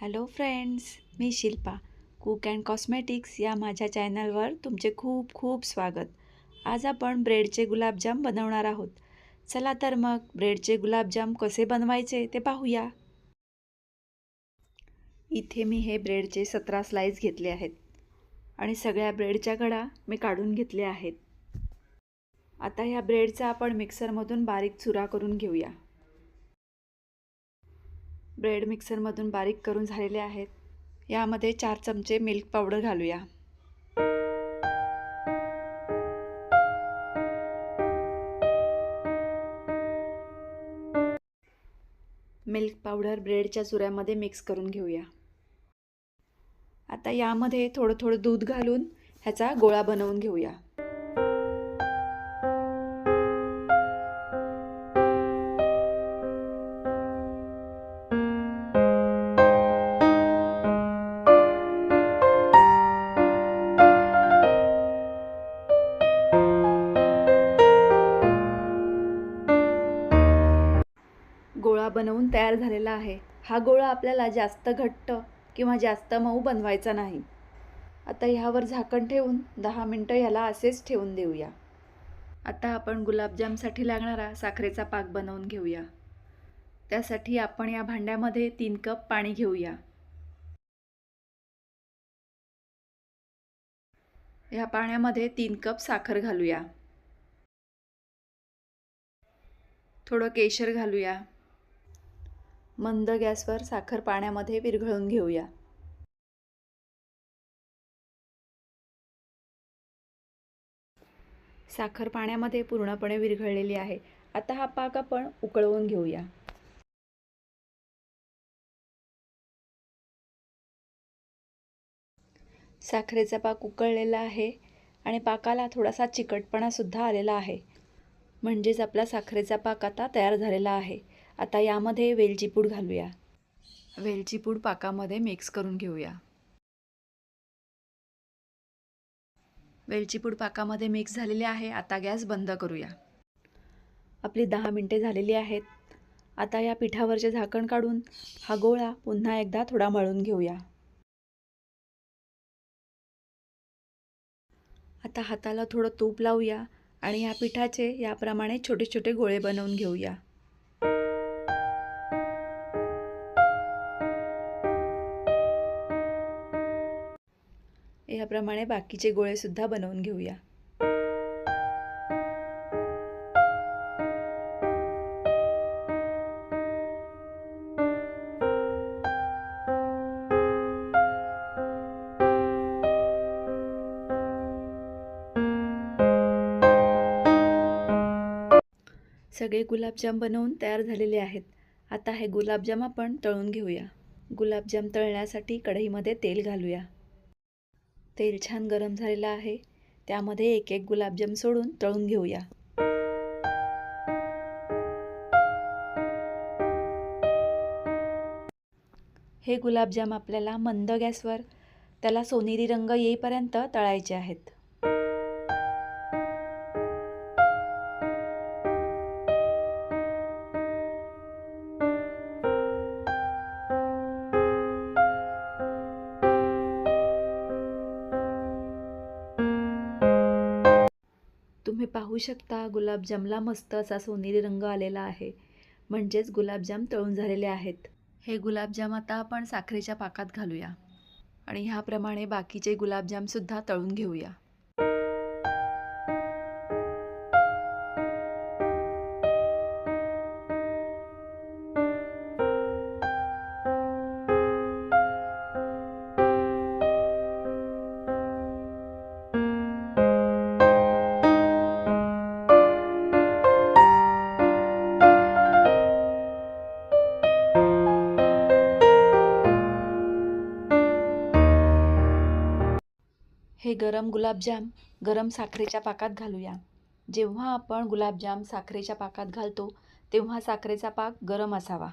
Hello friends मी Shilpa. Cook and cosmetics या माझ्या चॅनलवर तुमचे खूप खूप स्वागत. आज आपण ब्रेडचे गुलाबजाम बनवणार आहोत. चला तर मग ब्रेडचे गुलाबजाम कसे बनवायचे ते पाहूया. इथे मी हे ब्रेडचे सतरा स्लाईस घेतले आहेत. आणि सगळ्या ब्रेडच्या कडा मी काढून घेतल्या आहेत. आता ह्या ब्रेडचा आपण मिक्सरमधून बारीक चुरा करून घेऊया. ब्रेड मिक्सरमधून बारीक करून झालेले आहेत. यामध्ये चार चमचे मिल्क पावडर घालूया. मिल्क पावडर ब्रेडच्या चुऱ्यामध्ये मिक्स करून घेऊया. आता यामध्ये थोडं थोडं दूध घालून ह्याचा गोळा बनवून घेऊया. बनवून तयार झालेला आहे. हा गोळा आपल्याला जास्त घट्ट किंवा जास्त मऊ बनवायचा नाही. आता ह्यावर झाकण ठेवून दहा मिनटं ह्याला असेच ठेवून देऊया. आता आपण गुलाबजामसाठी लागणारा साखरेचा पाक बनवून घेऊया. त्यासाठी आपण या भांड्यामध्ये तीन कप पाणी घेऊया. ह्या पाण्यामध्ये तीन कप साखर घालूया. थोडं केशर घालूया. मंद गॅसवर साखर पाण्यामध्ये विरघळून घेऊया. साखर पाण्यामध्ये पूर्णपणे विरघळलेली आहे. आता हा पाक आपण उकळवून घेऊया. साखरेचा पाक उकळलेला आहे आणि पाकाला थोडासा चिकटपणासुद्धा आलेला आहे. म्हणजेच आपला साखरेचा पाक आता तयार झालेला आहे. आता यामध्ये वेलची पूड घालूया. वेलची पूड पाकामध्ये मिक्स करून घेऊया. वेलची पूड पाकामध्ये मिक्स झालेली आहे आता गॅस बंद करूया. आपली दहा मिनटे झालेली आहेत. आता या पिठावरचे झाकण काढून हा गोळा पुन्हा एकदा थोडा मळून घेऊया. आता हाताला थोडं तूप लावूया आणि या पिठाचे याप्रमाणे छोटे छोटे गोळे बनवून घेऊया. याप्रमाणे बाकीचे गोळेसुद्धा बनवून घेऊया. सगळे गुलाबजाम बनवून तयार झालेले आहेत. आता हे गुलाबजाम आपण तळून घेऊया. गुलाबजाम तळण्यासाठी कढईमध्ये तेल घालूया. तेल छान गरम झालेलं आहे. त्यामध्ये एक एक गुलाबजाम सोडून तळून घेऊया. हे गुलाबजाम आपल्याला मंद गॅसवर त्याला सोनेरी रंग येईपर्यंत तळायचे आहेत. तुम्ही पाहू शकता गुलाबजामला मस्त असा सोनेरी रंग आलेला आहे. म्हणजेच गुलाबजाम तळून झालेले आहेत. हे गुलाबजाम आता आपण साखरेच्या पाकात घालूया. आणि ह्याप्रमाणे बाकीचे गुलाबजामसुद्धा तळून घेऊया. हे गरम गुलाबजाम गरम साखरेच्या पाकात घालूया. जेव्हा आपण गुलाबजाम साखरेच्या पाकात घालतो तेव्हा साखरेचा पाक गरम असावा.